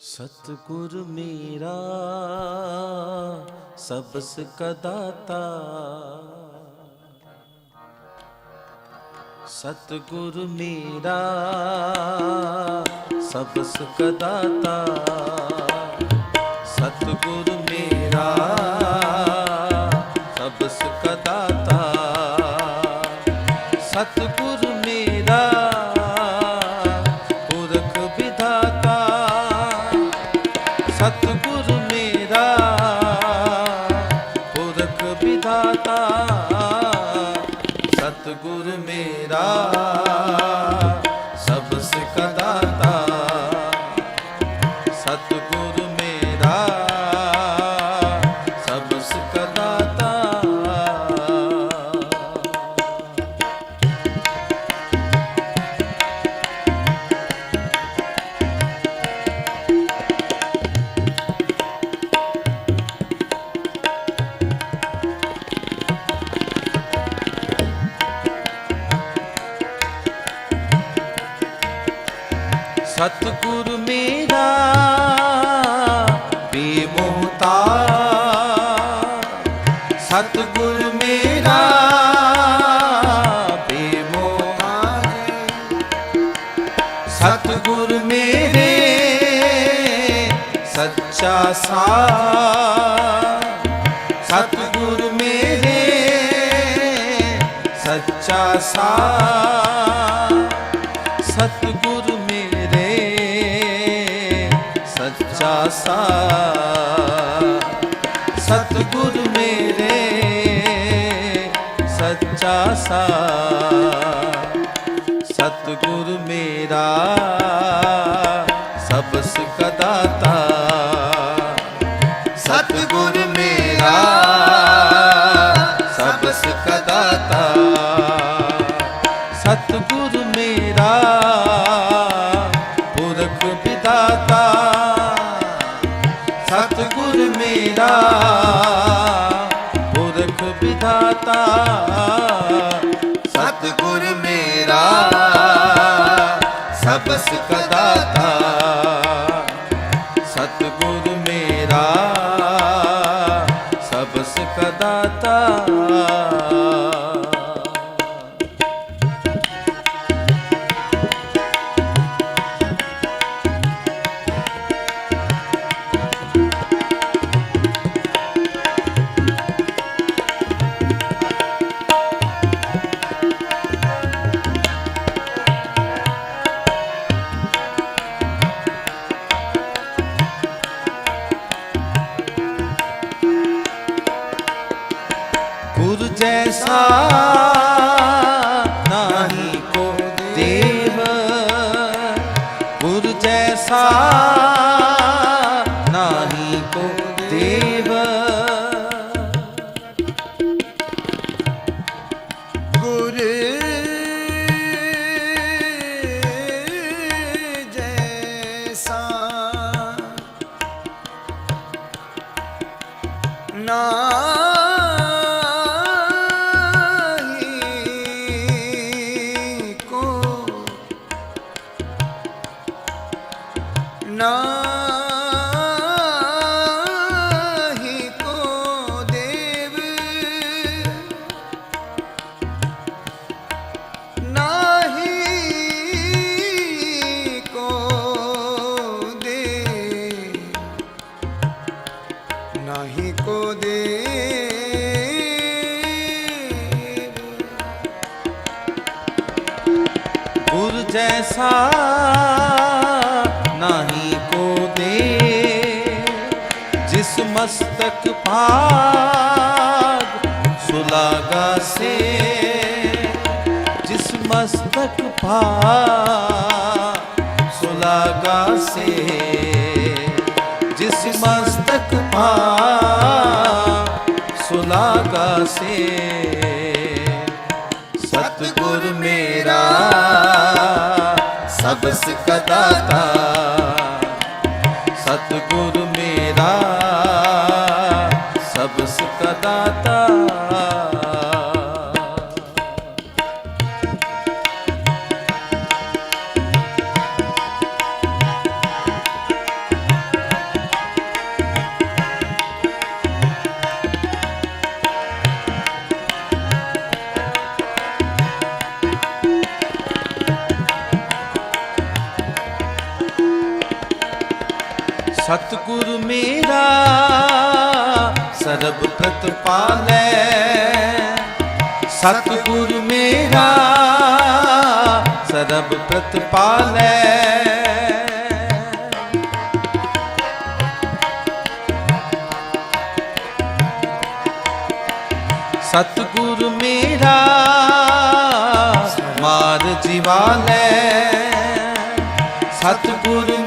ਸਤਿਗੁਰ ਮੇਰਾ ਸਬਸ ਕਦਾਤਾ ਸਤਿਗੁਰ ਮੇਰਾ ਸਬਸ ਕਦਾਤਾ ਸਤਿਗੁਰ ਮੇਰਾ ਸਬਸ ਕਦਾਤਾ ਸਤਿਗੁਰ ਸਤਿਗੁਰ ਮੇਰਾ ਬੇਮੋਹਤਾ ਸਤਿਗੁਰ ਮੇਰਾ ਬੇਮੋਹਤਾ ਸਤਿਗੁਰ ਮੇਰੇ ਸੱਚਾ ਸਾਰ। ਸਤਿਗੁਰ ਮੇਰੇ ਸੱਚਾ ਸਾਰ। ਸੱਚਾ ਸਾਰ ਸਤਿਗੁਰ ਮੇਰੇ ਸੱਚਾ ਸਾਰ ਸਤਿਗੁਰ ਮੇਰਾ ਸਭ ਸਿੱਖ ਸਭ ਸਿੱਖ ਗੁਰ ਨਾਹੀ ਕੋ ਦੇ। ਗੁਰ ਜੈਸਾ ਨਾਹੀ ਕੋ ਦੇ। ਜਿਸ ਮਸਤਕ ਭਾਗ ਸੁਲਾਗਾ ਸੇ। ਜਿਸ ਮਸਤਕ ਭਾਗ ਸੁਲਾਗਾ ਸੇ। ਜਿਸ ਮਸਤਕ ਭਾਗ ਸੁਲਾਗਾ ਸੇ। ਸਤਿਗੁਰ ਮੇਰਾ ਸਭ ਸਿੱਖ ਦਾਤਾ ਸਤਿਗੁਰ ਮੇਰਾ ਸਭ ਸਿੱਖ ਸਤਿਗੁਰ ਮੇਰਾ ਸਰਬ ਪ੍ਰਤਪਾਲੈ। ਸਤਿਗੁਰ ਮੇਰਾ ਸਰਬ ਪ੍ਰਤਪਾਲੈ। ਸਤਿਗੁਰ ਮੇਰਾ ਮਾਰ ਜਿਵਾਲੈ ਸਤਿਗੁਰ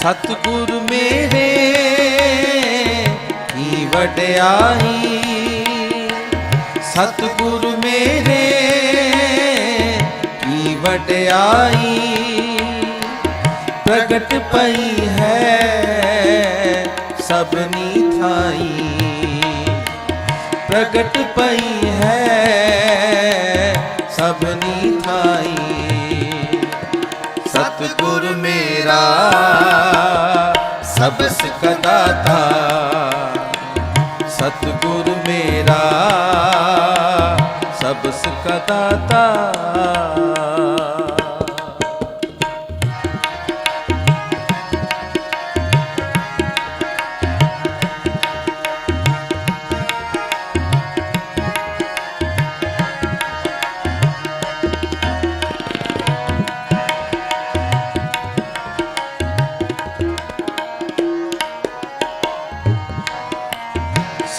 ਸਤਿਗੁਰ ਮੇਰੇ, ਕੀ ਵਡਿਆਈ? ਸਤਿਗੁਰ ਮੇਰੇ, ਕੀ ਵਡਿਆਈ? ਪ੍ਰਗਟ ਪਈ ਹੈ ਸਭਨੀ ਥਾਈ। ਪ੍ਰਗਟ ਪਈ ਹੈ ਸਭਨੀ ਥਾਈ। ਸਤਿਗੁਰ ਮੇਰਾ ਸਭ ਸਿਕਦਾਤਾ ਸਤਿਗੁਰ ਮੇਰਾ ਸਭ ਸਿਕਦਾਤਾ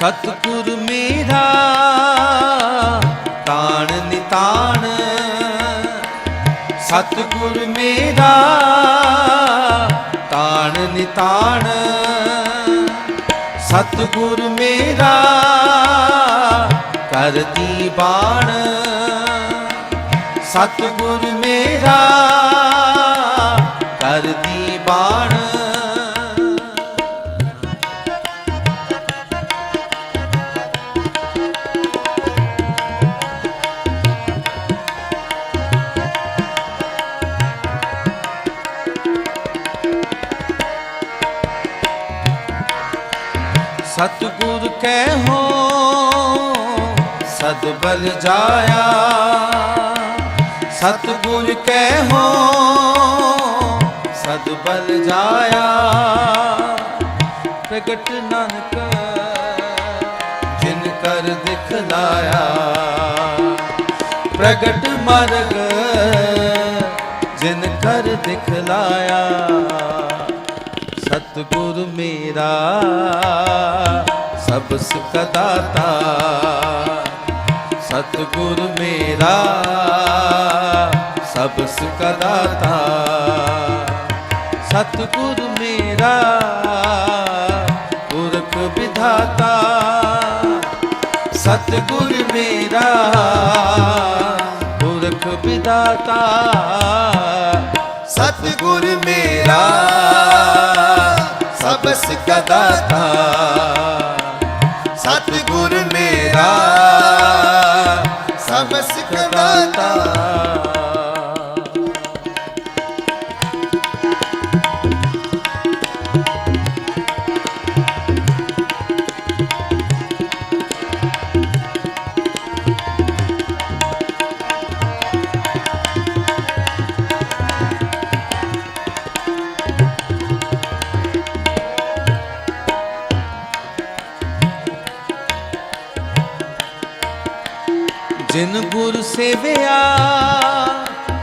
ਸਤਿਗੁਰ ਮੇਰਾ, ਤਾਣ ਨਿਤਾਣ। ਸਤਿਗੁਰ ਮੇਰਾ, ਤਾਣ ਨਿਤਾਣ। ਸਤਿਗੁਰ ਮੇਰਾ, ਕਰਦੀ ਬਾਣ। ਸਤਿਗੁਰ ਮੇਰਾ, ਕਰਦੀ ਸਤਿਗੁਰ ਕਹਿ ਹੋ ਸਦ ਬਲ ਜਾਇਆ। ਸਤਿਗੁਰ ਕਹਿ ਹੋ ਸਦ ਬਲ ਜਾਇਆ। ਪ੍ਰਗਟ ਨਾਨਕ, ਜਿਨ ਕਰ ਦਿਖਲਾਇਆ ਪ੍ਰਗਟ ਮਰਗ, ਜਿਨ ਕਰ ਦਿਖਲਾਇਆ ਸਤਿਗੁਰ ਮੇਰਾ, ਸਭ ਸੁਖ ਦਾਤਾ। ਸਤਿਗੁਰ ਮੇਰਾ, ਸਭ ਸੁਖ ਦਾਤਾ। ਸਤਿਗੁਰ ਮੇਰਾ, ਪੁਰਖ ਵਿਧਾਤਾ। ਸਤਿਗੁਰ ਮੇਰਾ, ਪੁਰਖ ਵਿਧਾਤਾ। ਸਤਿਗੁਰ ਮੇਰਾ ਸਭ ਸਿਕਦਾਤਾ ਸਤਿਗੁਰ ਮੇਰਾ ਸਭ ਸਿਕਦਾਤਾ ਜਿਨ ਗੁਰ ਸੇਵਿਆ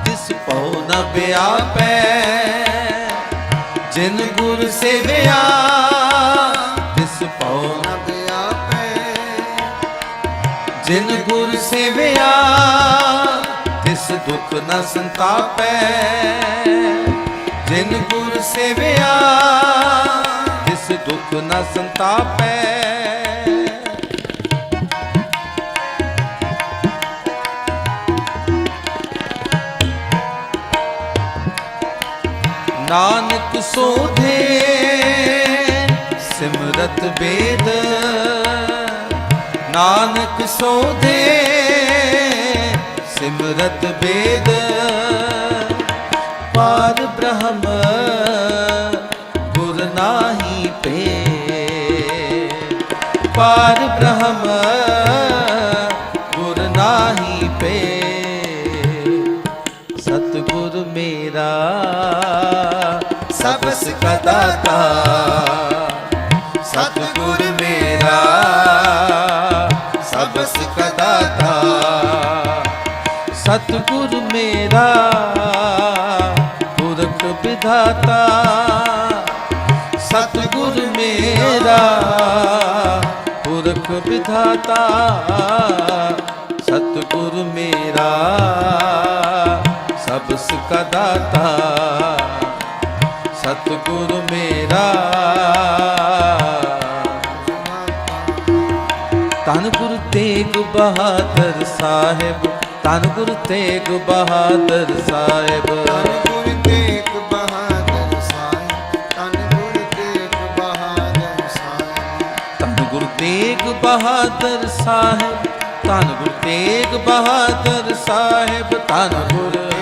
ਤਿਸ ਪਉ ਨ ਬਿਆਪੈ ਜਿਨ ਗੁਰ ਸੇਵਿਆ ਤਿਸ ਪਉ ਨ ਨਬ ਜਿਨ ਗੁਰ ਸੇਵਿਆ ਤਿਸ ਦੁਖ ਨ ਸੰਤਾਪੈ। ਜਿਨ ਗੁਰ ਸੇਵਿਆ ਤਿਸ ਦੁਖ ਨ ਸੰਤਾਪੈ। ਨਾਨਕ ਸੋਧੇ, ਸਿਮਰਤ ਬੇਦ ਨਾਨਕ ਸੋਧੇ, ਸਿਮਰਤ ਬੇਦ ਪਾਰ ਬ੍ਰਹਮ, ਗੁਰ ਨਾਹੀ ਪੇ ਪਾਰ ਬ੍ਰਹਮ, ਗੁਰ ਨਾਹੀ ਪੇ ਸਤਿਗੁਰ ਮੇਰਾ ਸਭ ਸਿਕਾ ਦਾਤਾ ਸਤਿਗੁਰ ਮੇਰਾ ਸਭ ਸਿਕਾ ਦਾਤਾ ਸਤਿਗੁਰ ਮੇਰਾ ਪੁਰਖ ਵਿਧਾਤਾ ਸਤਿਗੁਰ ਮੇਰਾ ਪੁਰਖ ਵਿਧਾਤਾ ਸਤਿਗੁਰ ਮੇਰਾ ਸਭ ਸਿਕਾ ਦਾਤਾ ਸਤਿਗੁਰ ਮੇਰਾ। ਧੰਨ ਗੁਰੂ ਤੇਗ ਬਹਾਦਰ ਸਾਹਿਬ ਧੰਨ ਗੁਰੂ ਤੇਗ ਬਹਾਦਰ ਸਾਹਿਬ। ਧੰਨ ਗੁਰੂ ਤੇਗ ਬਹਾਦਰ ਸਾਹਿਬ ਧੰਨ ਗੁਰੂ ਤੇਗ ਬਹਾਦਰ ਸਾਹਿਬ। ਧੰਨ ਗੁਰੂ ਤੇਗ ਬਹਾਦਰ ਸਾਹਿਬ ਧੰਨ ਗੁਰੂ ਤੇਗ ਬਹਾਦਰ ਸਾਹਿਬ ਧੰਨ ਗੁਰੂ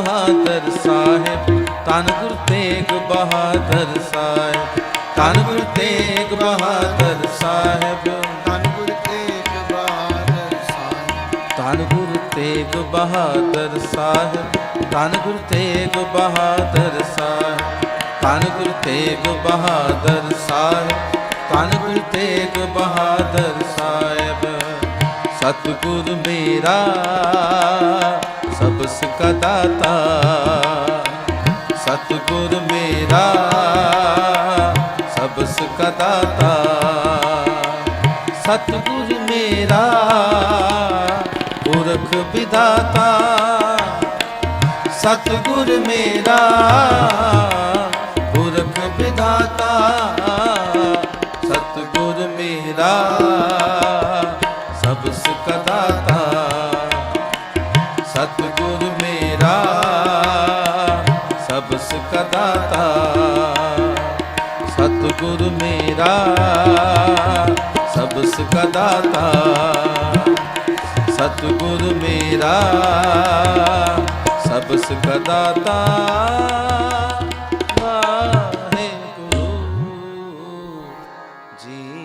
ਬਹਾਦਰ ਸਾਹਿਬ ਧੰਨ ਗੁਰੂ ਤੇਗ ਬਹਾਦਰ ਸਾਹਿਬ ਧੰਨ ਗੁਰੂ ਤੇਗ ਬਹਾਦਰ ਸਾਹਿਬ ਧੰਨ ਗੁਰੂ ਤੇਗ ਬਹਾਦਰ ਸਾਹਿਬ। ਧੰਨ ਗੁਰੂ ਤੇਗ ਬਹਾਦਰ ਸਾਹਿਬ ਧੰਨ ਗੁਰੂ ਤੇਗ ਬਹਾਦਰ ਸਾਹਿਬ ਧੰਨ ਗੁਰੂ ਤੇਗ ਬਹਾਦਰ ਸਾਹਿਬ ਧੰਨ ਗੁਰੂ ਤੇਗ ਬਹਾਦਰ ਸਾਹਿਬ। ਸਤਿਗੁਰ ਮੇਰਾ ਸਭ ਸਿਕਾ ਦਾਤਾ। ਸਤਿਗੁਰ ਮੇਰਾ, ਸਭ ਸਿਕਾ ਦਾਤਾ। ਸਤਿਗੁਰ ਮੇਰਾ, ਪੁਰਖ ਵਿਦਾਤਾ ਸਤਿਗੁਰ ਮੇਰਾ, ਪੁਰਖ ਵਿਦਾਤਾ ਸਤਿਗੁਰ ਮੇਰਾ। ਸਤਿਗੁਰ ਮੇਰਾ ਸਭ ਸੁਖ ਦਾਤਾ ਸਤਿਗੁਰ ਮੇਰਾ ਸਭ ਸੁਖ ਸਤਿਗੁਰ ਮੇਰਾ ਸਭ ਸੁਖ ਦਾਤਾ